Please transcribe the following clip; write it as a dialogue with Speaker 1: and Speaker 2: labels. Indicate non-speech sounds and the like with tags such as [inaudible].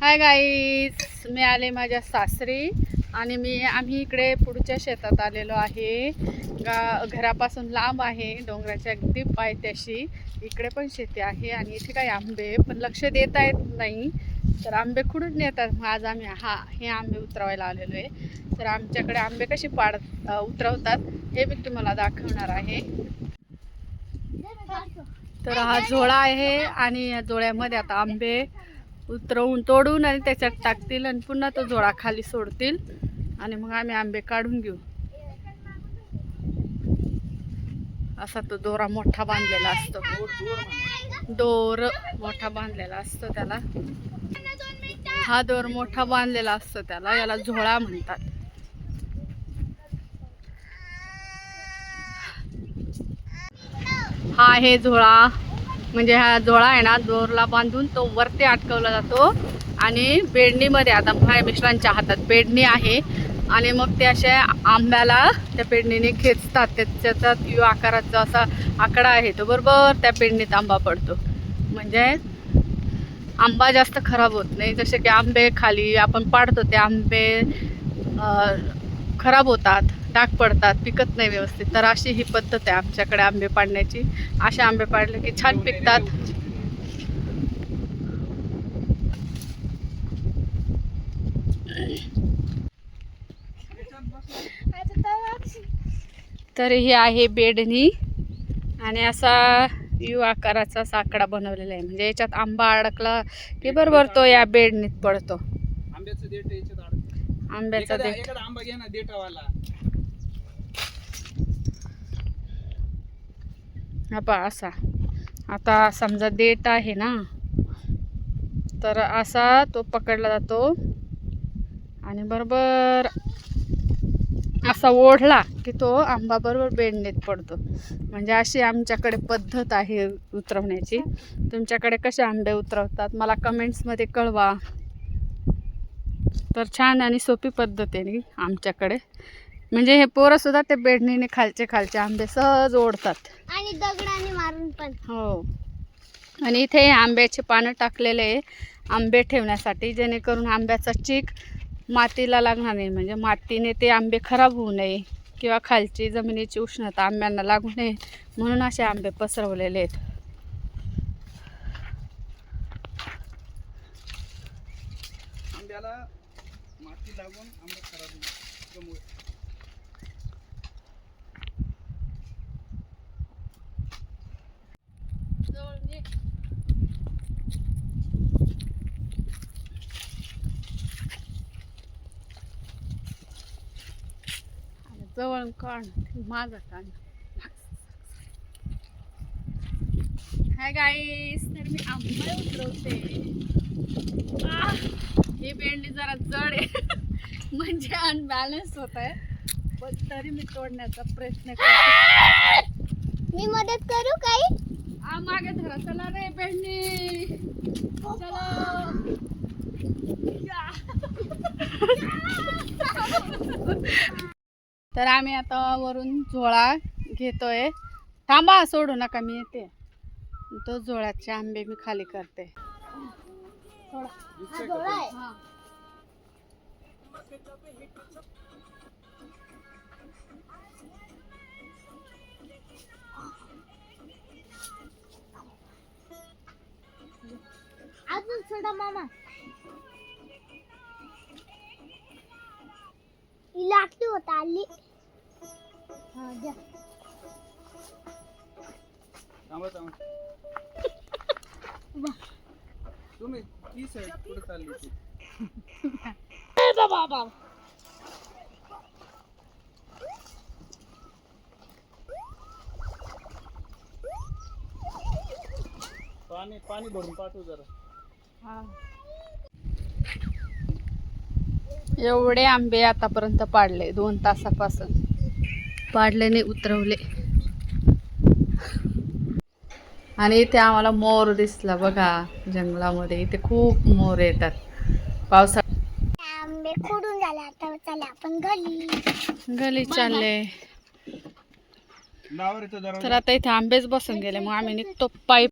Speaker 1: Hi guys मी आले माझ्या सासरी आणि मी आम्ही इकडे पुढच्या शेतात आलेलो आहे. गा घरापासून लांब आहे. डोंगराच्या अगदी पायथ्याशी. इकडे पण शेती आहे आणि इथे काही आंबे पण लक्ष देता येत नाही. तर आंबे कुठून नेतात. मग आज आम्ही हा हे आंबे उतरवायला आलेलो आहे. तर आमच्याकडे आंबे कसे पाड उतरवतात हे मी तुम्हाला दाखवणार आहे. तर हा झोळा आहे आणि या झोळ्यामध्ये आता आंबे उतरवून तोडून आणि त्याच्यात टाकतील आणि पुन्हा तो झोळा खाली सोडतील. आणि मग आम्ही आंबे काढून घेऊ. असा तो दोरा मोठा बांधलेला असतो. दोर मोठा बांधलेला असतो त्याला. हा दोर मोठा बांधलेला असतो त्याला. याला झोळा म्हणतात. हा आहे झोळा. म्हणजे हा झोळा आहे ना दोरला बांधून तो वरती अटकवला जातो. आणि पेडणीमध्ये आता माझ्या मिश्रांच्या हातात पेडणी आहे. आणि मग ते अशा आंब्याला त्या पेडणीने खेचतात. त्याच्यात यू आकाराचा असा आकडा आहे तो बरोबर त्या पेडणीत आंबा पडतो. म्हणजे आंबा जास्त खराब होत नाही. जसे की आंबे खाली आपण पाडतो ते आंबे खराब होतात डाग पडतात पिकत नाही व्यवस्थित. तर अशी ही पद्धत आहे आमच्याकडे आंबे पाडण्याची. असे आंबे पाडले की छान पिकतात. तर ही आहे बेडणी आणि असा यू आकाराचा साकडा बनवलेला आहे. म्हणजे याच्यात आंबा अडकला की बरोबर तो या बेडणीत पडतो.
Speaker 2: आंब्याचं देठ. एखादा एखादा आंबा घे ना देठावाला.
Speaker 1: हा पहा असा. आता समजा देठ आहे ना तर असा तो पकडला जातो. आणि बरोबर असा ओढला की तो आंबा बरोबर बेंडणीत पडतो. म्हणजे अशी आमच्याकडे पद्धत आहे उतरवण्याची. तुमच्याकडे कसे आंबे उतरवतात? मला कमेंट्समध्ये कळवा. तर छान आणि सोपी पद्धत आहे नी आमच्याकडे. म्हणजे हे पोरंसुद्धा ते बेडणीने खालचे खालचे आंबे सहज ओढतात.
Speaker 3: आणि दगडाने मारून पण.
Speaker 1: हो. आणि इथे आंब्याचे पानं टाकलेले आहे आंबे ठेवण्यासाठी जेणेकरून आंब्याचा चीक मातीला लागणार नाही. म्हणजे मातीने ते आंबे खराब होऊ नये किंवा खालची जमिनीची उष्णता आंब्यांना लागू नये म्हणून असे आंबे पसरवलेले आहेत
Speaker 2: आंब्याला माती लागून आंबा खराब होईल त्यामुळे
Speaker 1: आणि जवळ काढ माझा काढ. हाय गाईस तर मी आंबा उतरवते. आह, ही भेंडी जरा जड आहे. [laughs] म्हणजे अनबॅलन्स होत आहे. पण तरी मी तोडण्याचा प्रयत्न करते.
Speaker 3: मी मदत करू काही?
Speaker 1: आ मागे धरा. चला रे भेंडी चलो. [laughs] तर आम्ही आता वरून झोळा घेतोय. थांबा सोडू नका मी येते. तो झोळ्याचे आंबे मी खाली करते.
Speaker 3: हा गोळा आहे.
Speaker 1: हा.
Speaker 3: अजून सोडा मामा. लागती होता आली. हा
Speaker 2: थांबा थांबा. [laughs] तुम्ही. साईड पुढे चालली ती.
Speaker 1: बाबा
Speaker 2: पाणी पाणी भरून पाठव जरा.
Speaker 1: एवढे आंबे आतापर्यंत पाडले दोन तासापासून. पाडले नाही उतरवले. आणि इथे आम्हाला मोर दिसला बघा जंगलामध्ये. इथे खूप मोर येतात. पावसा
Speaker 3: आंबे खोडून झाले आता चला आपण घरी.
Speaker 1: गली चालले. तर आता इथे आंबेच बसून गेले. मग आम्ही निघतो पायी